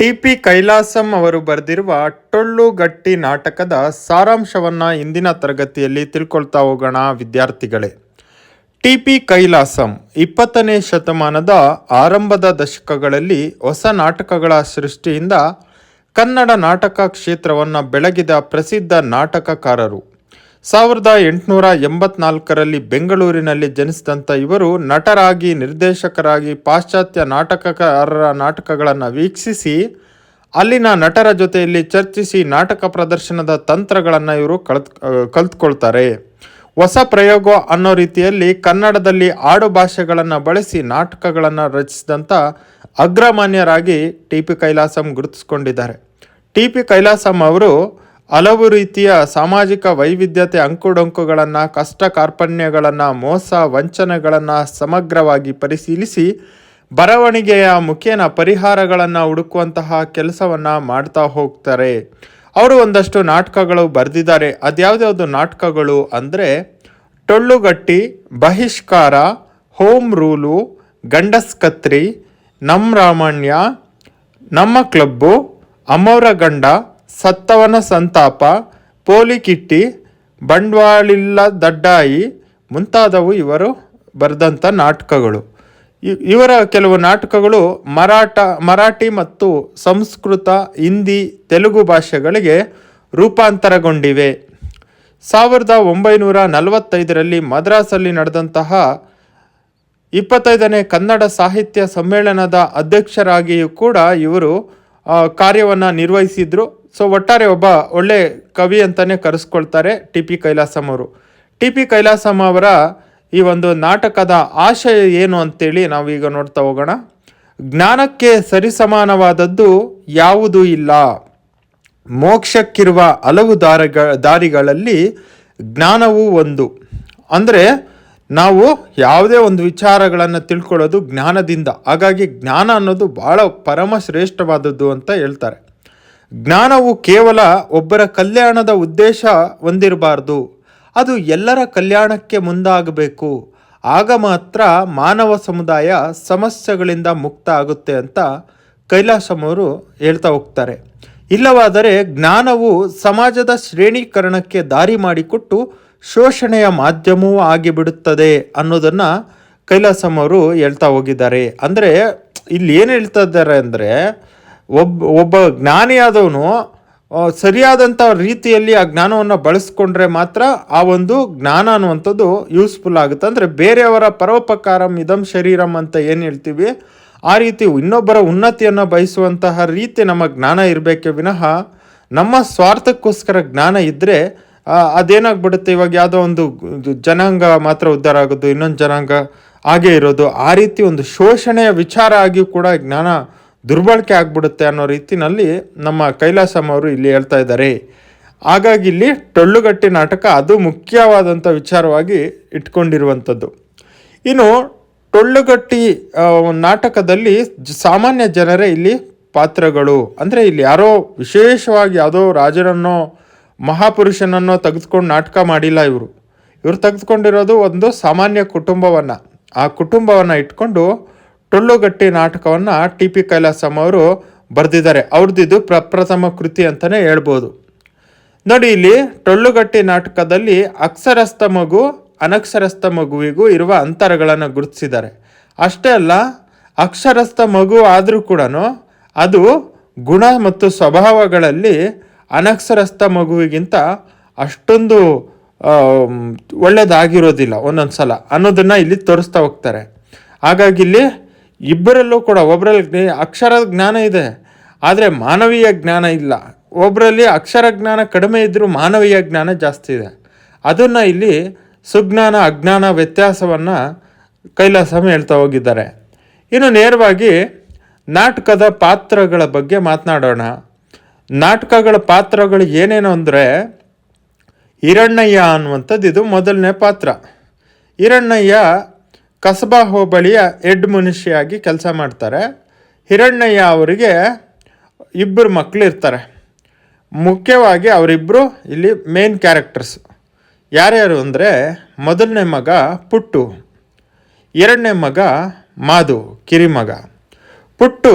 T P Kailasam ಅವರು ಬರೆದಿರುವ ಟೊಳ್ಳು ಗಟ್ಟಿ ನಾಟಕದ ಸಾರಾಂಶವನ್ನು ಇಂದಿನ ತರಗತಿಯಲ್ಲಿ ತಿಳ್ಕೊಳ್ತಾ ಹೋಗೋಣ ವಿದ್ಯಾರ್ಥಿಗಳೇ. ಟಿ ಪಿ ಕೈಲಾಸಂ ಇಪ್ಪತ್ತನೇ ಶತಮಾನದ ಆರಂಭದ ದಶಕಗಳಲ್ಲಿ ಹೊಸ ನಾಟಕಗಳ ಸೃಷ್ಟಿಯಿಂದ ಕನ್ನಡ ನಾಟಕ ಕ್ಷೇತ್ರವನ್ನು ಬೆಳಗಿದ ಪ್ರಸಿದ್ಧ ನಾಟಕಕಾರರು. ಸಾವಿರದ ಎಂಟುನೂರ ಎಂಬತ್ನಾಲ್ಕರಲ್ಲಿ ಬೆಂಗಳೂರಿನಲ್ಲಿ ಜನಿಸಿದಂಥ ಇವರು ನಟರಾಗಿ, ನಿರ್ದೇಶಕರಾಗಿ, ಪಾಶ್ಚಾತ್ಯ ನಾಟಕಕಾರರ ನಾಟಕಗಳನ್ನು ವೀಕ್ಷಿಸಿ, ಅಲ್ಲಿನ ನಟರ ಜೊತೆಯಲ್ಲಿ ಚರ್ಚಿಸಿ ನಾಟಕ ಪ್ರದರ್ಶನದ ತಂತ್ರಗಳನ್ನು ಇವರು ಕಲ್ತ್ ಕಲ್ತ್ಕೊಳ್ತಾರೆ. ಹೊಸ ಪ್ರಯೋಗ ಅನ್ನೋ ರೀತಿಯಲ್ಲಿ ಕನ್ನಡದಲ್ಲಿ ಆಡು ಭಾಷೆಗಳನ್ನು ಬಳಸಿ ನಾಟಕಗಳನ್ನು ರಚಿಸಿದಂಥ ಅಗ್ರಮಾನ್ಯರಾಗಿ ಟಿ ಪಿ ಕೈಲಾಸಂ ಗುರುತಿಸ್ಕೊಂಡಿದ್ದಾರೆ. ಟಿ ಪಿ ಕೈಲಾಸಂ ಅವರು ಹಲವು ರೀತಿಯ ಸಾಮಾಜಿಕ ವೈವಿಧ್ಯತೆ ಅಂಕುಡೊಂಕುಗಳನ್ನು ಕಷ್ಟ ಕಾರ್ಪಣ್ಯಗಳನ್ನು ಮೋಸ ವಂಚನೆಗಳನ್ನು ಸಮಗ್ರವಾಗಿ ಪರಿಶೀಲಿಸಿ ಬರವಣಿಗೆಯ ಮುಖೇನ ಪರಿಹಾರಗಳನ್ನು ಹುಡುಕುವಂತಹ ಕೆಲಸವನ್ನು ಮಾಡ್ತಾ ಹೋಗ್ತಾರೆ. ಅವರು ಒಂದಷ್ಟು ನಾಟಕಗಳು ಬರೆದಿದ್ದಾರೆ. ಅದ್ಯಾವುದ್ಯಾವುದು ನಾಟಕಗಳು ಅಂದರೆ ಟೊಳ್ಳುಗಟ್ಟಿ, ಬಹಿಷ್ಕಾರ, ಹೋಮ್ ರೂಲು, ಗಂಡಸ್ಕತ್ರಿ ನಮ್ಮ ರಾಮಣ್ಯ ನಮ್ಮ ಕ್ಲಬ್ಬು ಅಮೌರಗಂಡ ಗಂಡ ಸತ್ತವನ ಸಂತಾಪ ಪೋಲಿಕಿಟ್ಟಿ ಬಂಡ್ವಾಳಿಲ್ಲ ದಡ್ಡಾಯಿ ಮುಂತಾದವು ಇವರು ಬರೆದಂಥ ನಾಟಕಗಳು. ಇವರ ಕೆಲವು ನಾಟಕಗಳು ಮರಾಠ, ಮರಾಠಿ ಮತ್ತು ಸಂಸ್ಕೃತ, ಹಿಂದಿ, ತೆಲುಗು ಭಾಷೆಗಳಿಗೆ ರೂಪಾಂತರಗೊಂಡಿವೆ. ಸಾವಿರದ ಒಂಬೈನೂರ ನಲವತ್ತೈದರಲ್ಲಿ ಮದ್ರಾಸಲ್ಲಿ ನಡೆದಂತಹ ಇಪ್ಪತ್ತೈದನೇ ಕನ್ನಡ ಸಾಹಿತ್ಯ ಸಮ್ಮೇಳನದ ಅಧ್ಯಕ್ಷರಾಗಿಯೂ ಕೂಡ ಇವರು ಕಾರ್ಯವನ್ನು ನಿರ್ವಹಿಸಿದ್ರು. ಸೊ ಒಟ್ಟಾರೆ ಒಬ್ಬ ಒಳ್ಳೆ ಕವಿ ಅಂತಲೇ ಕರೆಸ್ಕೊಳ್ತಾರೆ ಟಿ ಪಿ ಕೈಲಾಸಮ್ ಅವರು. ಟಿ ಪಿ ಕೈಲಾಸಂ ಅವರ ಈ ಒಂದು ನಾಟಕದ ಆಶಯ ಏನು ಅಂತೇಳಿ ನಾವೀಗ ನೋಡ್ತಾ ಹೋಗೋಣ. ಜ್ಞಾನಕ್ಕೆ ಸರಿಸಮಾನವಾದದ್ದು ಯಾವುದೂ ಇಲ್ಲ. ಮೋಕ್ಷಕ್ಕಿರುವ ಹಲವು ದಾರಿಗ, ದಾರಿಗಳಲ್ಲಿ ಜ್ಞಾನವೂ ಒಂದು. ಅಂದರೆ ನಾವು ಯಾವುದೇ ಒಂದು ವಿಚಾರಗಳನ್ನು ತಿಳ್ಕೊಳ್ಳೋದು ಜ್ಞಾನದಿಂದ. ಹಾಗಾಗಿ ಜ್ಞಾನ ಅನ್ನೋದು ಭಾಳ ಪರಮ ಶ್ರೇಷ್ಠವಾದದ್ದು ಅಂತ ಹೇಳ್ತಾರೆ. ಜ್ಞಾನವು ಕೇವಲ ಒಬ್ಬರ ಕಲ್ಯಾಣದ ಉದ್ದೇಶ ಹೊಂದಿರಬಾರ್ದು. ಅದು ಎಲ್ಲರ ಕಲ್ಯಾಣಕ್ಕೆ ಮುಂದಾಗಬೇಕು. ಆಗ ಮಾತ್ರ ಮಾನವ ಸಮುದಾಯ ಸಮಸ್ಯೆಗಳಿಂದ ಮುಕ್ತ ಆಗುತ್ತೆ ಅಂತ ಕೈಲಾಸಂ ಅವರು ಹೇಳ್ತಾ ಹೋಗ್ತಾರೆ. ಇಲ್ಲವಾದರೆ ಜ್ಞಾನವು ಸಮಾಜದ ಶ್ರೇಣೀಕರಣಕ್ಕೆ ದಾರಿ ಮಾಡಿಕೊಟ್ಟು ಶೋಷಣೆಯ ಮಾಧ್ಯಮವೂ ಆಗಿಬಿಡುತ್ತದೆ ಅನ್ನೋದನ್ನು ಕೈಲಾಸಂ ಅವರು ಹೇಳ್ತಾ ಹೋಗಿದ್ದಾರೆ. ಅಂದರೆ ಇಲ್ಲಿ ಏನು ಹೇಳ್ತಾ ಇದ್ದಾರೆ ಅಂದರೆ ಒಬ್ಬ ಒಬ್ಬ ಜ್ಞಾನಿಯಾದವನು ಸರಿಯಾದಂಥ ರೀತಿಯಲ್ಲಿ ಆ ಜ್ಞಾನವನ್ನು ಬಳಸ್ಕೊಂಡ್ರೆ ಮಾತ್ರ ಆ ಒಂದು ಜ್ಞಾನ ಅನ್ನುವಂಥದ್ದು ಯೂಸ್ಫುಲ್ ಆಗುತ್ತೆ. ಅಂದರೆ ಬೇರೆಯವರ ಪರೋಪಕಾರಂ ಇದಂ ಶರೀರಂ ಅಂತ ಏನು ಹೇಳ್ತೀವಿ? ಆ ರೀತಿ ಇನ್ನೊಬ್ಬರ ಉನ್ನತಿಯನ್ನು ಬಯಸುವಂತಹ ರೀತಿ ನಮ್ಮ ಜ್ಞಾನ ಇರಬೇಕೆ ವಿನಃ ನಮ್ಮ ಸ್ವಾರ್ಥಕ್ಕೋಸ್ಕರ ಜ್ಞಾನ ಇದ್ದರೆ ಅದೇನಾಗ್ಬಿಡುತ್ತೆ? ಇವಾಗ ಯಾವುದೋ ಒಂದು ಜನಾಂಗ ಮಾತ್ರ ಉದ್ಧಾರ ಆಗೋದು, ಇನ್ನೊಂದು ಜನಾಂಗ ಹಾಗೆ ಇರೋದು, ಆ ರೀತಿ ಒಂದು ಶೋಷಣೆಯ ವಿಚಾರ ಆಗಿಯೂ ಕೂಡ ಜ್ಞಾನ ದುರ್ಬಳಕೆ ಆಗ್ಬಿಡುತ್ತೆ ಅನ್ನೋ ರೀತಿನಲ್ಲಿ ನಮ್ಮ ಕೈಲಾಸಂ ಅವರು ಇಲ್ಲಿ ಹೇಳ್ತಾ ಇದ್ದಾರೆ. ಹಾಗಾಗಿ ಇಲ್ಲಿ ಟೊಳ್ಳುಗಟ್ಟಿ ನಾಟಕ ಅದು ಮುಖ್ಯವಾದಂಥ ವಿಚಾರವಾಗಿ ಇಟ್ಕೊಂಡಿರುವಂಥದ್ದು. ಇನ್ನು ಟೊಳ್ಳುಗಟ್ಟಿ ನಾಟಕದಲ್ಲಿ ಸಾಮಾನ್ಯ ಜನರೇ ಇಲ್ಲಿ ಪಾತ್ರಗಳು. ಅಂದರೆ ಇಲ್ಲಿ ಯಾರೋ ವಿಶೇಷವಾಗಿ ಯಾವುದೋ ರಾಜರನ್ನೋ ಮಹಾಪುರುಷನನ್ನೋ ತೆಗೆದುಕೊಂಡು ನಾಟಕ ಮಾಡಿಲ್ಲ ಇವರು. ಇವರು ತೆಗೆದುಕೊಂಡಿರೋದು ಒಂದು ಸಾಮಾನ್ಯ ಕುಟುಂಬವನ್ನು. ಆ ಕುಟುಂಬವನ್ನು ಇಟ್ಕೊಂಡು ಟೊಳ್ಳುಗಟ್ಟಿ ನಾಟಕವನ್ನು ಟಿ ಪಿ ಕೈಲಾಸಂ ಅವರು ಬರೆದಿದ್ದಾರೆ. ಅವ್ರದ್ದಿದು ಪ್ರಪ್ರಥಮ ಕೃತಿ ಅಂತಲೇ ಹೇಳ್ಬೋದು. ನೋಡಿ ಇಲ್ಲಿ ಟೊಳ್ಳುಗಟ್ಟಿ ನಾಟಕದಲ್ಲಿ ಅಕ್ಷರಸ್ಥ ಮಗು, ಅನಕ್ಷರಸ್ಥ ಮಗುವಿಗೂ ಇರುವ ಅಂತರಗಳನ್ನು ಗುರುತಿಸಿದ್ದಾರೆ. ಅಷ್ಟೇ ಅಲ್ಲ, ಅಕ್ಷರಸ್ಥ ಮಗು ಆದರೂ ಕೂಡ ಅದು ಗುಣ ಮತ್ತು ಸ್ವಭಾವಗಳಲ್ಲಿ ಅನಕ್ಷರಸ್ಥ ಮಗುವಿಗಿಂತ ಅಷ್ಟೊಂದು ಒಳ್ಳೆಯದಾಗಿರೋದಿಲ್ಲ ಒಂದೊಂದು ಸಲ ಅನ್ನೋದನ್ನು ಇಲ್ಲಿ ತೋರಿಸ್ತಾ ಹೋಗ್ತಾರೆ. ಹಾಗಾಗಿ ಇಲ್ಲಿ ಇಬ್ಬರಲ್ಲೂ ಕೂಡ ಒಬ್ಬರಲ್ಲಿ ಅಕ್ಷರ ಜ್ಞಾನ ಇದೆ, ಆದರೆ ಮಾನವೀಯ ಜ್ಞಾನ ಇಲ್ಲ. ಒಬ್ಬರಲ್ಲಿ ಅಕ್ಷರ ಜ್ಞಾನ ಕಡಿಮೆ ಇದ್ದರೂ ಮಾನವೀಯ ಜ್ಞಾನ ಜಾಸ್ತಿ ಇದೆ. ಅದನ್ನು ಇಲ್ಲಿ ಸುಜ್ಞಾನ, ಅಜ್ಞಾನ ವ್ಯತ್ಯಾಸವನ್ನು ಕೈಲಾಸಂ ಹೇಳ್ತಾ ಹೋಗಿದ್ದಾರೆ. ಇನ್ನು ನೇರವಾಗಿ ನಾಟಕದ ಪಾತ್ರಗಳ ಬಗ್ಗೆ ಮಾತನಾಡೋಣ. ನಾಟಕಗಳ ಪಾತ್ರಗಳು ಏನೇನು ಅಂದರೆ ಹಿರಣ್ಣಯ್ಯ ಅನ್ನುವಂಥದ್ದು ಇದು ಮೊದಲನೇ ಪಾತ್ರ. ಹಿರಣ್ಣಯ್ಯ ಕಸಬಾ ಹೋಬಳಿಯ ಹೆಡ್ ಮನುಷ್ಯಾಗಿ ಕೆಲಸ ಮಾಡ್ತಾರೆ. ಹಿರಣ್ಣಯ್ಯ ಅವರಿಗೆ ಇಬ್ಬರು ಮಕ್ಕಳು ಇರ್ತಾರೆ. ಮುಖ್ಯವಾಗಿ ಅವರಿಬ್ಬರು ಇಲ್ಲಿ ಮೇನ್ ಕ್ಯಾರೆಕ್ಟರ್ಸ್ ಯಾರ್ಯಾರು ಅಂದರೆ ಮೊದಲನೇ ಮಗ ಪುಟ್ಟು, ಎರಡನೇ ಮಗ ಮಾಧು ಕಿರಿಮಗ. ಪುಟ್ಟು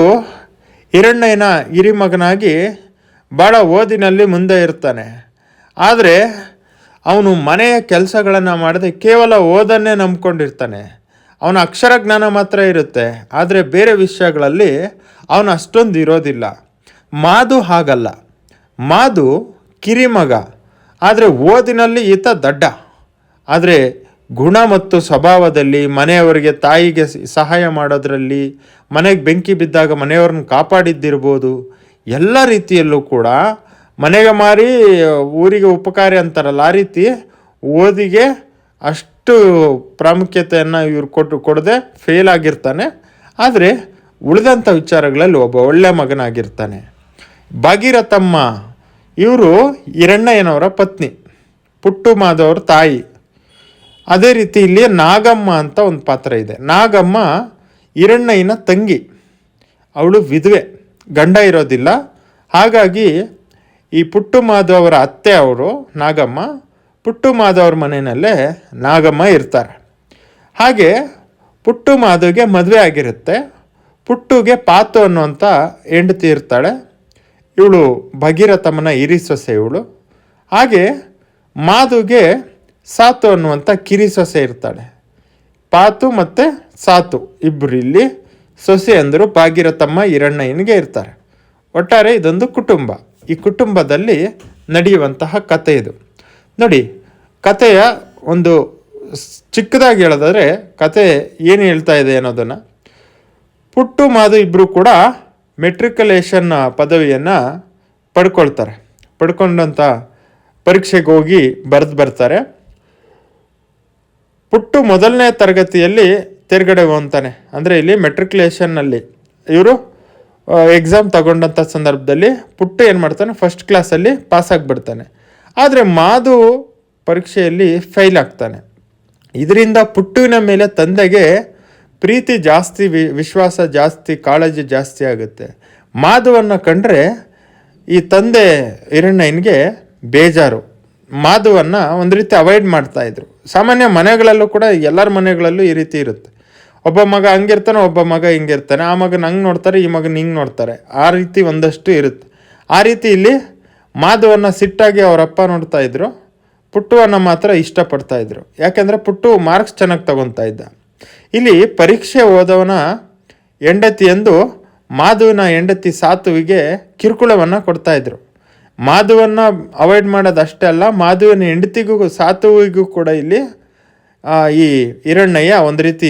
ಹಿರಣ್ಣಯ್ಯನ ಹಿರಿಮಗನಾಗಿ ಭಾಳ ಓದಿನಲ್ಲಿ ಮುಂದೆ ಇರ್ತಾನೆ. ಆದರೆ ಅವನು ಮನೆಯ ಕೆಲಸಗಳನ್ನು ಮಾಡದೆ ಕೇವಲ ಓದನ್ನೇ ನಂಬ್ಕೊಂಡಿರ್ತಾನೆ. ಅವನ ಅಕ್ಷರ ಜ್ಞಾನ ಮಾತ್ರ ಇರುತ್ತೆ. ಆದರೆ ಬೇರೆ ವಿಷಯಗಳಲ್ಲಿ ಅವನು ಅಷ್ಟೊಂದು ಇರೋದಿಲ್ಲ. ಮಾದು ಹಾಗಲ್ಲ. ಮಾದು ಕಿರಿಮಗ. ಆದರೆ ಓದಿನಲ್ಲಿ ಈತ ದಡ್ಡ. ಆದರೆ ಗುಣ ಮತ್ತು ಸ್ವಭಾವದಲ್ಲಿ ಮನೆಯವರಿಗೆ ತಾಯಿಗೆ ಸಹಾಯ ಮಾಡೋದರಲ್ಲಿ, ಮನೆಗೆ ಬೆಂಕಿ ಬಿದ್ದಾಗ ಮನೆಯವ್ರನ್ನ ಕಾಪಾಡಿದ್ದಿರ್ಬೋದು. ಎಲ್ಲ ರೀತಿಯಲ್ಲೂ ಕೂಡ ಮನೆಗೆ ಮಾರಿ, ಊರಿಗೆ ಉಪಕಾರಿ ಅಂತಾರಲ್ಲ ಆ ರೀತಿ ಓದಿಗೆ ಅಷ್ಟು ಪ್ರಾಮುಖ್ಯತೆಯನ್ನು ಇವ್ರು ಕೊಟ್ಟು ಕೊಡದೆ ಫೇಲ್ ಆಗಿರ್ತಾನೆ. ಆದರೆ ಉಳಿದಂಥ ವಿಚಾರಗಳಲ್ಲಿ ಒಬ್ಬ ಒಳ್ಳೆ ಮಗನಾಗಿರ್ತಾನೆ. ಭಾಗೀರಥಮ್ಮ, ಇವರು ಹಿರಣ್ಣಯ್ಯನವರ ಪತ್ನಿ ಪುಟ್ಟು ಮಾಧವ್ರ ತಾಯಿ. ಅದೇ ರೀತಿ ಇಲ್ಲಿ ನಾಗಮ್ಮ ಅಂತ ಒಂದು ಪಾತ್ರ ಇದೆ. ನಾಗಮ್ಮ ಹಿರಣ್ಣಯ್ಯನ ತಂಗಿ, ಅವಳು ವಿಧವೆ. ಗಂಡ ಇರೋದಿಲ್ಲ. ಹಾಗಾಗಿ ಈ ಪುಟ್ಟು ಮಾಧವರ ಅತ್ತೆ ಅವರು, ನಾಗಮ್ಮ ಪುಟ್ಟು ಮಾಧವರ ಮನೆಯಲ್ಲೇ ನಾಗಮ್ಮ ಇರ್ತಾರೆ. ಹಾಗೆ ಪುಟ್ಟು ಮಾಧವ್ಗೆ ಮದುವೆ ಆಗಿರುತ್ತೆ. ಪುಟ್ಟುಗೆ ಪಾತು ಅನ್ನುವಂಥ ಹೆಂಡತಿ ಇರ್ತಾಳೆ. ಇವಳು ಭಗೀರಥಮ್ಮನ ಹಿರಿ ಸೊಸೆ ಇವಳು. ಹಾಗೆ ಮಾಧುಗೆ ಸಾತು ಅನ್ನುವಂಥ ಕಿರಿ ಸೊಸೆ ಇರ್ತಾಳೆ. ಪಾತು ಮತ್ತು ಸಾತು. ಇಬ್ಬರು ಇಲ್ಲಿ ಸೊಸೆ ಅಂದರು ಭಾಗಿರಥಮ್ಮ ಹಿರಣ್ಣಯ್ಯನಿಗೆ ಇರ್ತಾರೆ. ಒಟ್ಟಾರೆ ಇದೊಂದು ಕುಟುಂಬ. ಈ ಕುಟುಂಬದಲ್ಲಿ ನಡೆಯುವಂತಹ ಕತೆ ಇದು. ನೋಡಿ, ಕಥೆಯ ಒಂದು ಚಿಕ್ಕದಾಗಿ ಹೇಳೋದಾದರೆ ಕತೆ ಏನು ಹೇಳ್ತಾ ಇದೆ ಅನ್ನೋದನ್ನು. ಪುಟ್ಟು ಮಾದು ಇಬ್ಬರು ಕೂಡ ಮೆಟ್ರಿಕುಲೇಷನ್ ಪದವಿಯನ್ನು ಪಡ್ಕೊಳ್ತಾರೆ. ಪಡ್ಕೊಂಡಂಥ ಪರೀಕ್ಷೆಗೆ ಹೋಗಿ ಬರೆದು ಬರ್ತಾರೆ. ಪುಟ್ಟು ಮೊದಲನೇ ತರಗತಿಯಲ್ಲಿ ತೇರ್ಗಡೆ ಹೋಗ್ತಾನೆ. ಅಂದರೆ ಇಲ್ಲಿ ಮೆಟ್ರಿಕ್ಯುಲೇಷನ್ನಲ್ಲಿ ಇವರು ಎಕ್ಸಾಮ್ ತಗೊಂಡಂಥ ಸಂದರ್ಭದಲ್ಲಿ ಪುಟ್ಟು ಏನು ಮಾಡ್ತಾನೆ ಫಸ್ಟ್ ಕ್ಲಾಸಲ್ಲಿ ಪಾಸ್ ಆಗಿಬಿಡ್ತಾನೆ. ಆದರೆ ಮಾದು ಪರೀಕ್ಷೆಯಲ್ಲಿ ಫೈಲ್ ಆಗ್ತಾನೆ. ಇದರಿಂದ ಪುಟ್ಟುವಿನ ಮೇಲೆ ತಂದೆಗೆ ಪ್ರೀತಿ ಜಾಸ್ತಿ, ವಿ, ವಿಶ್ವಾಸ ಜಾಸ್ತಿ, ಕಾಳಜಿ ಜಾಸ್ತಿ ಆಗುತ್ತೆ. ಮಾಧುವನ್ನು ಕಂಡ್ರೆ ಈ ತಂದೆ ಹಿರಣ್ಣಯ್ಯನಿಗೆ ಬೇಜಾರು. ಮಾಧುವನ್ನು ಒಂದು ರೀತಿ ಅವಾಯ್ಡ್ ಮಾಡ್ತಾ ಇದ್ರು. ಸಾಮಾನ್ಯ ಮನೆಗಳಲ್ಲೂ ಕೂಡ ಎಲ್ಲರ ಮನೆಗಳಲ್ಲೂ ಈ ರೀತಿ ಇರುತ್ತೆ. ಒಬ್ಬ ಮಗ ಹಂಗಿರ್ತಾನೆ, ಒಬ್ಬ ಮಗ ಹಿಂಗಿರ್ತಾನೆ. ಆ ಮಗನ ಹಂಗೆ ನೋಡ್ತಾರೆ, ಈ ಮಗನ ಹಿಂಗೆ ನೋಡ್ತಾರೆ. ಆ ರೀತಿ ಒಂದಷ್ಟು ಇರುತ್ತೆ. ಆ ರೀತಿ ಇಲ್ಲಿ ಮಾಧುವನ್ನು ಸಿಟ್ಟಾಗಿ ಅವರಪ್ಪ ನೋಡ್ತಾ ಇದ್ರು. ಪುಟ್ಟುವನ್ನು ಮಾತ್ರ ಇಷ್ಟಪಡ್ತಾ ಇದ್ರು. ಯಾಕೆಂದರೆ ಪುಟ್ಟು ಮಾರ್ಕ್ಸ್ ಚೆನ್ನಾಗಿ ತಗೊತಾ ಇದ್ದ. ಇಲ್ಲಿ ಪರೀಕ್ಷೆ ಓದವನ ಹೆಂಡತಿ ಎಂದು ಮಾಧುವಿನ ಹೆಂಡತಿ ಸಾತುವಿಗೆ ಕಿರುಕುಳವನ್ನು ಕೊಡ್ತಾ ಇದ್ರು. ಮಾಧುವನ್ನು ಅವಾಯ್ಡ್ ಮಾಡೋದು ಅಷ್ಟೇ ಅಲ್ಲ, ಮಾಧುವಿನ ಹೆಂಡತಿಗೂ ಸಾತುವಿಗೂ ಕೂಡ ಇಲ್ಲಿ ಈ ಹಿರಣ್ಣಯ್ಯ ಒಂದು ರೀತಿ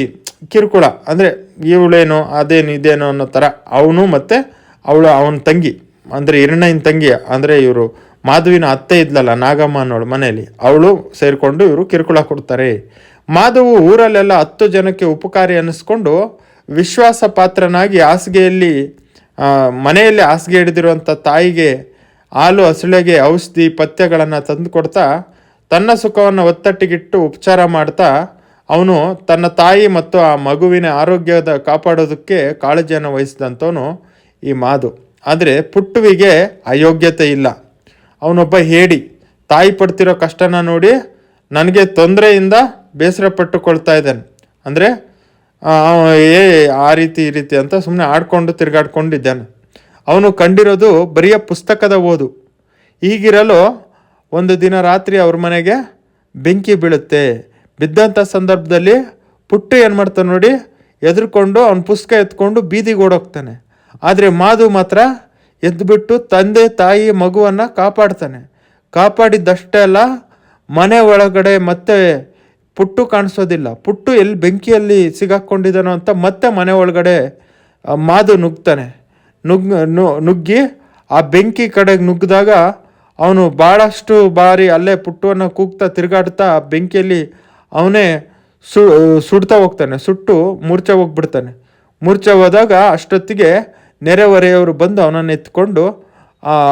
ಕಿರುಕುಳ. ಅಂದರೆ ಇವಳೇನು, ಅದೇನು, ಇದೇನು ಅನ್ನೋ ಥರ ಅವನು ಮತ್ತು ಅವಳು ಅವನ ತಂಗಿ. ಅಂದರೆ ಹಿರಣ್ಣಯ್ಯನ ತಂಗಿ. ಅಂದರೆ ಇವರು ಮಾಧುವಿನ ಅತ್ತೆ ಇದ್ಲಲ್ಲ, ನಾಗಮ್ಮ ಅನ್ನೋಳು ಮನೆಯಲ್ಲಿ. ಅವಳು ಸೇರಿಕೊಂಡು ಇವರು ಕಿರುಕುಳ ಕೊಡ್ತಾರೆ. ಮಾಧವು ಊರಲ್ಲೆಲ್ಲ ಹತ್ತು ಜನಕ್ಕೆ ಉಪಕಾರಿ ಅನ್ನಿಸ್ಕೊಂಡು ವಿಶ್ವಾಸ ಪಾತ್ರನಾಗಿ ಹಾಸಿಗೆಯಲ್ಲಿ ಮನೆಯಲ್ಲಿ ಹಾಸಿಗೆ ಹಿಡಿದಿರುವಂಥ ತಾಯಿಗೆ ಹಾಲು ಹಸುಳೆಗೆ ಔಷಧಿ ಪಥ್ಯಗಳನ್ನು ತಂದು ಕೊಡ್ತಾ ತನ್ನ ಸುಖವನ್ನು ಒತ್ತಟ್ಟಿಗಿಟ್ಟು ಉಪಚಾರ ಮಾಡ್ತಾ ಅವನು ತನ್ನ ತಾಯಿ ಮತ್ತು ಆ ಮಗುವಿನ ಆರೋಗ್ಯದ ಕಾಪಾಡೋದಕ್ಕೆ ಕಾಳಜಿಯನ್ನು ವಹಿಸಿದಂಥವನು ಈ ಮಾದು. ಆದರೆ ಪುಟ್ಟುವಿಗೆ ಅಯೋಗ್ಯತೆ ಇಲ್ಲ. ಅವನೊಬ್ಬ ಹೇಡಿ, ತಾಯಿ ಪಡ್ತಿರೋ ಕಷ್ಟನ ನೋಡಿ ನನಗೆ ತೊಂದರೆಯಿಂದ ಬೇಸರ ಪಟ್ಟುಕೊಳ್ತಾ ಇದ್ದಾನೆ. ಅಂದರೆ ಏ, ಆ ರೀತಿ ಈ ರೀತಿ ಅಂತ ಸುಮ್ಮನೆ ಆಡಿಕೊಂಡು ತಿರುಗಾಡ್ಕೊಂಡಿದ್ದಾನೆ. ಅವನು ಕಂಡಿರೋದು ಬರಿಯ ಪುಸ್ತಕದ ಓದು. ಈಗಿರಲು ಒಂದು ದಿನ ರಾತ್ರಿ ಅವ್ರ ಮನೆಗೆ ಬೆಂಕಿ ಬೀಳುತ್ತೆ. ಬಿದ್ದಂಥ ಸಂದರ್ಭದಲ್ಲಿ ಪುಟ್ಟು ಏನು ಮಾಡ್ತಾನೆ ನೋಡಿ, ಎದ್ರುಕೊಂಡು ಅವನ ಪುಸ್ತಕ ಎತ್ಕೊಂಡು ಬೀದಿಗೆ ಓಡೋಗ್ತಾನೆ. ಆದರೆ ಮಾಧು ಮಾತ್ರ ಎದ್ದುಬಿಟ್ಟು ತಂದೆ, ತಾಯಿ, ಮಗುವನ್ನು ಕಾಪಾಡ್ತಾನೆ. ಕಾಪಾಡಿದ್ದಷ್ಟೇ ಅಲ್ಲ, ಮನೆ ಒಳಗಡೆ ಮತ್ತೆ ಪುಟ್ಟು ಕಾಣಿಸೋದಿಲ್ಲ. ಪುಟ್ಟು ಎಲ್ಲಿ ಬೆಂಕಿಯಲ್ಲಿ ಸಿಗಾಕ್ಕೊಂಡಿದ್ದಾನೋ ಅಂತ ಮತ್ತೆ ಮನೆ ಒಳಗಡೆ ಮಾದು ನುಗ್ತಾನೆ. ನುಗ್ ನುಗ್ಗಿ ಆ ಬೆಂಕಿ ಕಡೆಗೆ ನುಗ್ಗಿದಾಗ ಅವನು ಭಾಳಷ್ಟು ಬಾರಿ ಅಲ್ಲೇ ಪುಟ್ಟುವನ್ನು ಕೂಗ್ತಾ ತಿರುಗಾಡ್ತಾ ಬೆಂಕಿಯಲ್ಲಿ ಅವನೇ ಸು ಸುಡ್ತಾ ಹೋಗ್ತಾನೆ ಸುಟ್ಟು ಮೂರ್ಛೆ ಹೋಗ್ಬಿಡ್ತಾನೆ. ಮೂರ್ಛೆ ಹೋದಾಗ ಅಷ್ಟೊತ್ತಿಗೆ ನೆರೆಹೊರೆಯವರು ಬಂದು ಅವನನ್ನು ಎತ್ಕೊಂಡು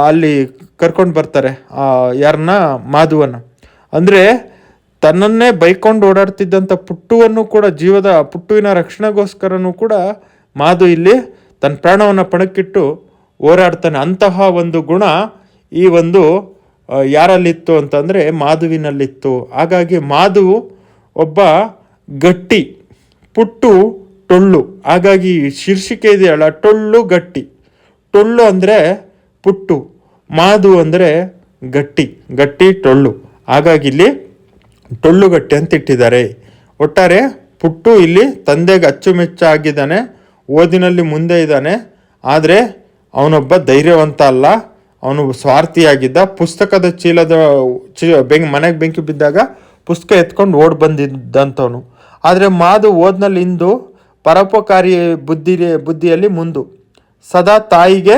ಅಲ್ಲಿ ಕರ್ಕೊಂಡು ಬರ್ತಾರೆ ಆ, ಯಾರನ್ನ ಮಾಧುವನ್ನು. ಅಂದರೆ ತನ್ನನ್ನೇ ಬೈಕೊಂಡು ಓಡಾಡ್ತಿದ್ದಂಥ ಪುಟ್ಟುವನ್ನು ಕೂಡ ಜೀವದ ಪುಟ್ಟುವಿನ ರಕ್ಷಣೆಗೋಸ್ಕರನೂ ಕೂಡ ಮಾಧು ಇಲ್ಲಿ ತನ್ನ ಪ್ರಾಣವನ್ನು ಪಣಕ್ಕಿಟ್ಟು ಹೋರಾಡ್ತಾನೆ. ಅಂತಹ ಒಂದು ಗುಣ ಈ ಒಂದು ಯಾರಲ್ಲಿತ್ತು ಅಂತಂದರೆ ಮಾಧುವಿನಲ್ಲಿತ್ತು. ಹಾಗಾಗಿ ಮಾಧು ಒಬ್ಬ ಗಟ್ಟಿ, ಪುಟ್ಟು, ಟೊಳ್ಳು. ಹಾಗಾಗಿ ಶೀರ್ಷಿಕೆ ಇದೆಯಲ್ಲ, ಟೊಳ್ಳು, ಗಟ್ಟಿ. ಟೊಳ್ಳು ಅಂದರೆ ಪುಟ್ಟು, ಮಾಧು ಅಂದರೆ ಗಟ್ಟಿ ಗಟ್ಟಿ, ಟೊಳ್ಳು. ಹಾಗಾಗಿ ಇಲ್ಲಿ ಟೊಳ್ಳುಗಟ್ಟೆ ಅಂತ ಇಟ್ಟಿದ್ದಾರೆ ಒಟ್ಟಾರೆ ಪುಟ್ಟು ಇಲ್ಲಿ ತಂದೆಗೆ ಅಚ್ಚುಮೆಚ್ಚಾಗಿದ್ದಾನೆ. ಓದಿನಲ್ಲಿ ಮುಂದೆ ಇದ್ದಾನೆ, ಆದರೆ ಅವನೊಬ್ಬ ಧೈರ್ಯವಂತ ಅಲ್ಲ ಅವನು ಸ್ವಾರ್ಥಿಯಾಗಿದ್ದ, ಪುಸ್ತಕದ ಚೀಲದ, ಚೀ, ಬೆಂಕಿ, ಮನೆಗೆ ಬೆಂಕಿ ಬಿದ್ದಾಗ ಪುಸ್ತಕ ಎತ್ಕೊಂಡು ಓಡ್ ಬಂದಿದ್ದಂಥವನು ಆದರೆ ಮಾದು ಓದ್ನಲ್ಲಿ ಇಂದು ಪರೋಪಕಾರಿ ಬುದ್ಧಿ, ಬುದ್ಧಿಯಲ್ಲಿ ಮುಂದು. ಸದಾ ತಾಯಿಗೆ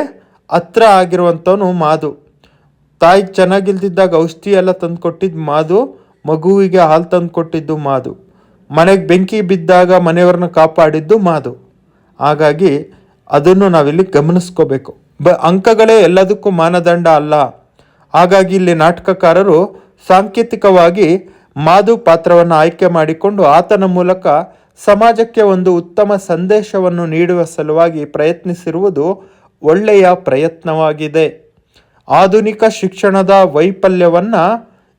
ಹತ್ರ ಆಗಿರುವಂಥವನು ಮಾದು. ತಾಯಿಗೆ ಚೆನ್ನಾಗಿಲ್ದಿದ್ದಾಗ ಔಷಧಿ ಎಲ್ಲ ತಂದು ಕೊಟ್ಟಿದ್ದು ಮಾದು, ಮಗುವಿಗೆ ಹಾಲು ತಂದು ಕೊಟ್ಟಿದ್ದು ಮಾದು. ಮನೆಗೆ ಬೆಂಕಿ ಬಿದ್ದಾಗ ಮನೆಯವ್ರನ್ನ ಕಾಪಾಡಿದ್ದು ಮಾದು. ಹಾಗಾಗಿ ಅದನ್ನು ನಾವಿಲ್ಲಿ ಗಮನಿಸ್ಕೋಬೇಕು. ಬ, ಅಂಕಗಳೇ ಎಲ್ಲದಕ್ಕೂ ಮಾನದಂಡ ಅಲ್ಲ. ಹಾಗಾಗಿ ಇಲ್ಲಿ ನಾಟಕಕಾರರು ಸಾಂಕೇತಿಕವಾಗಿ ಮಾದು ಪಾತ್ರವನ್ನು ಆಯ್ಕೆ ಮಾಡಿಕೊಂಡು ಆತನ ಮೂಲಕ ಸಮಾಜಕ್ಕೆ ಒಂದು ಉತ್ತಮ ಸಂದೇಶವನ್ನು ನೀಡುವ ಸಲುವಾಗಿ ಪ್ರಯತ್ನಿಸಿರುವುದು ಒಳ್ಳೆಯ ಪ್ರಯತ್ನವಾಗಿದೆ. ಆಧುನಿಕ ಶಿಕ್ಷಣದ ವೈಫಲ್ಯವನ್ನು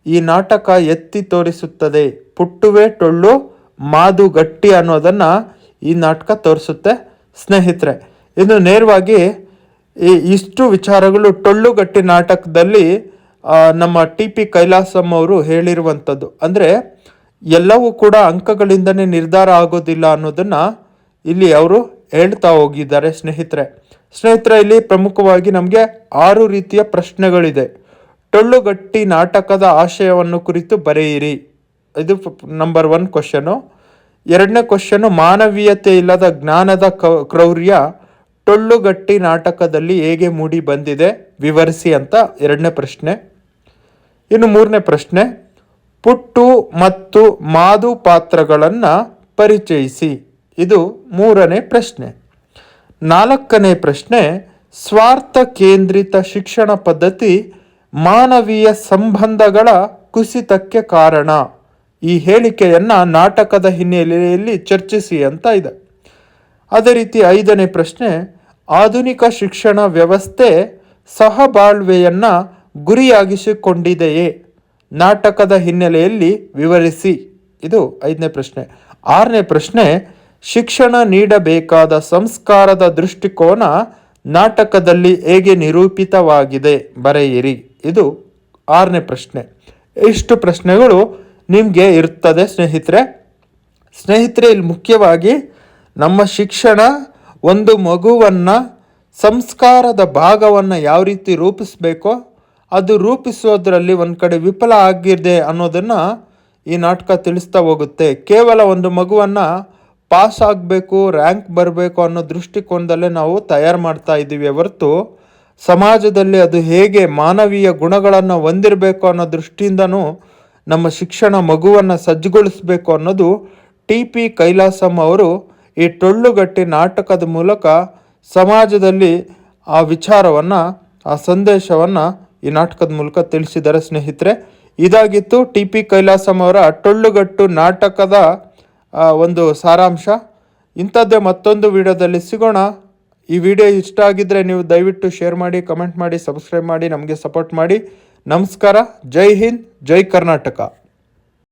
ಈ ನಾಟಕ ಎತ್ತಿ ತೋರಿಸುತ್ತದೆ. ಪುಟ್ಟುವೆ, ಟೊಳ್ಳು ಮಾದು ಗಟ್ಟಿ ಅನ್ನೋದನ್ನು ಈ ನಾಟಕ ತೋರಿಸುತ್ತೆ. ಸ್ನೇಹಿತರೆ, ಇನ್ನು ನೇರವಾಗಿ ಈ ಇಷ್ಟು ವಿಚಾರಗಳು ಟೊಳ್ಳುಗಟ್ಟಿ ನಾಟಕದಲ್ಲಿ ನಮ್ಮ ಟಿ ಪಿ ಕೈಲಾಸಂ ಅವರು ಹೇಳಿರುವಂಥದ್ದು. ಅಂದರೆ, ಎಲ್ಲವೂ ಕೂಡ ಅಂಕಗಳಿಂದನೇ ನಿರ್ಧಾರ ಆಗೋದಿಲ್ಲ ಅನ್ನೋದನ್ನು ಇಲ್ಲಿ ಅವರು ಹೇಳ್ತಾ ಹೋಗಿದ್ದಾರೆ ಸ್ನೇಹಿತರೆ. ಸ್ನೇಹಿತರೆ, ಇಲ್ಲಿ ಪ್ರಮುಖವಾಗಿ ನಮಗೆ ಆರು ರೀತಿಯ ಪ್ರಶ್ನೆಗಳಿದೆ. ಟೊಳ್ಳುಗಟ್ಟಿ ನಾಟಕದ ಆಶಯವನ್ನು ಕುರಿತು ಬರೆಯಿರಿ. ಇದು ನಂಬರ್ ಒನ್ ಕ್ವಶನು ಎರಡನೇ ಕ್ವಶನ್ನು ಮಾನವೀಯತೆ ಇಲ್ಲದ ಜ್ಞಾನದ ಕ್ರೌರ್ಯ ಟೊಳ್ಳುಗಟ್ಟಿ ನಾಟಕದಲ್ಲಿ ಹೇಗೆ ಮೂಡಿ ಬಂದಿದೆ? ವಿವರಿಸಿ ಅಂತ ಎರಡನೇ ಪ್ರಶ್ನೆ. ಇನ್ನು ಮೂರನೇ ಪ್ರಶ್ನೆ, ಪುಟ್ಟು ಮತ್ತು ಮಾದು ಪಾತ್ರಗಳನ್ನು ಪರಿಚಯಿಸಿ. ಇದು ಮೂರನೇ ಪ್ರಶ್ನೆ. ನಾಲ್ಕನೇ ಪ್ರಶ್ನೆ, ಸ್ವಾರ್ಥ ಕೇಂದ್ರಿತ ಶಿಕ್ಷಣ ಪದ್ಧತಿ ಮಾನವೀಯ ಸಂಬಂಧಗಳ ಕುಸಿತಕ್ಕೆ ಕಾರಣ. ಈ ಹೇಳಿಕೆಯನ್ನು ನಾಟಕದ ಹಿನ್ನೆಲೆಯಲ್ಲಿ ಚರ್ಚಿಸಿ ಅಂತ ಇದೆ. ಅದೇ ರೀತಿ ಐದನೇ ಪ್ರಶ್ನೆ, ಆಧುನಿಕ ಶಿಕ್ಷಣ ವ್ಯವಸ್ಥೆ ಸಹಬಾಳ್ವೆಯನ್ನು ಗುರಿಯಾಗಿಸಿಕೊಂಡಿದೆಯೇ? ನಾಟಕದ ಹಿನ್ನೆಲೆಯಲ್ಲಿ ವಿವರಿಸಿ. ಇದು ಐದನೇ ಪ್ರಶ್ನೆ. ಆರನೇ ಪ್ರಶ್ನೆ, ಶಿಕ್ಷಣ ನೀಡಬೇಕಾದ ಸಂಸ್ಕಾರದ ದೃಷ್ಟಿಕೋನ ನಾಟಕದಲ್ಲಿ ಹೇಗೆ ನಿರೂಪಿತವಾಗಿದೆ? ಬರೆಯಿರಿ. ಇದು ಆರನೇ ಪ್ರಶ್ನೆ. ಇಷ್ಟು ಪ್ರಶ್ನೆಗಳು ನಿಮಗೆ ಇರ್ತದೆ ಸ್ನೇಹಿತರೆ. ಸ್ನೇಹಿತರೆ, ಇಲ್ಲಿ ಮುಖ್ಯವಾಗಿ ನಮ್ಮ ಶಿಕ್ಷಣ ಒಂದು ಮಗುವನ್ನು ಸಂಸ್ಕಾರದ ಭಾಗವನ್ನು ಯಾವ ರೀತಿ ರೂಪಿಸಬೇಕೋ ಅದು ರೂಪಿಸೋದ್ರಲ್ಲಿ ಒಂದು ಕಡೆ ವಿಫಲ ಆಗಿದೆ ಅನ್ನೋದನ್ನು ಈ ನಾಟಕ ತಿಳಿಸ್ತಾ ಹೋಗುತ್ತೆ. ಕೇವಲ ಒಂದು ಮಗುವನ್ನು ಪಾಸ್ ಆಗಬೇಕು, ರ್ಯಾಂಕ್ ಬರಬೇಕು ಅನ್ನೋ ದೃಷ್ಟಿಕೋನದಲ್ಲೇ ನಾವು ತಯಾರು ಮಾಡ್ತಾ ಇದ್ದೀವಿ. ಹೊರತು ಸಮಾಜದಲ್ಲಿ ಅದು ಹೇಗೆ ಮಾನವೀಯ ಗುಣಗಳನ್ನು ಹೊಂದಿರಬೇಕು ಅನ್ನೋ ದೃಷ್ಟಿಯಿಂದನೂ ನಮ್ಮ ಶಿಕ್ಷಣ ಮಗುವನ್ನು ಸಜ್ಜುಗೊಳಿಸಬೇಕು ಅನ್ನೋದು ಟಿ ಪಿ ಕೈಲಾಸಂ ಅವರು ಈ ಟೊಳ್ಳುಗಟ್ಟಿ ನಾಟಕದ ಮೂಲಕ ಸಮಾಜದಲ್ಲಿ ಆ ವಿಚಾರವನ್ನು, ಆ ಸಂದೇಶವನ್ನು ಈ ನಾಟಕದ ಮೂಲಕ ತಿಳಿಸಿದ್ದಾರೆ ಸ್ನೇಹಿತರೆ. ಇದಾಗಿತ್ತು ಟಿ ಪಿ ಕೈಲಾಸಂ ಅವರ ಟೊಳ್ಳುಗಟ್ಟು ನಾಟಕದ ಒಂದು ಸಾರಾಂಶ. ಇಂಥದ್ದೇ ಮತ್ತೊಂದು ವಿಡಿಯೋದಲ್ಲಿ ಸಿಗೋಣ. ಈ ವಿಡಿಯೋ ಇಷ್ಟ ಆಗಿದ್ದರೆ ನೀವು ದಯವಿಟ್ಟು ಶೇರ್ ಮಾಡಿ, ಕಮೆಂಟ್ ಮಾಡಿ, ಸಬ್ಸ್ಕ್ರೈಬ್ ಮಾಡಿ, ನಮಗೆ ಸಪೋರ್ಟ್ ಮಾಡಿ. ನಮಸ್ಕಾರ ಜೈ ಹಿಂದ್ ಜೈ ಕರ್ನಾಟಕ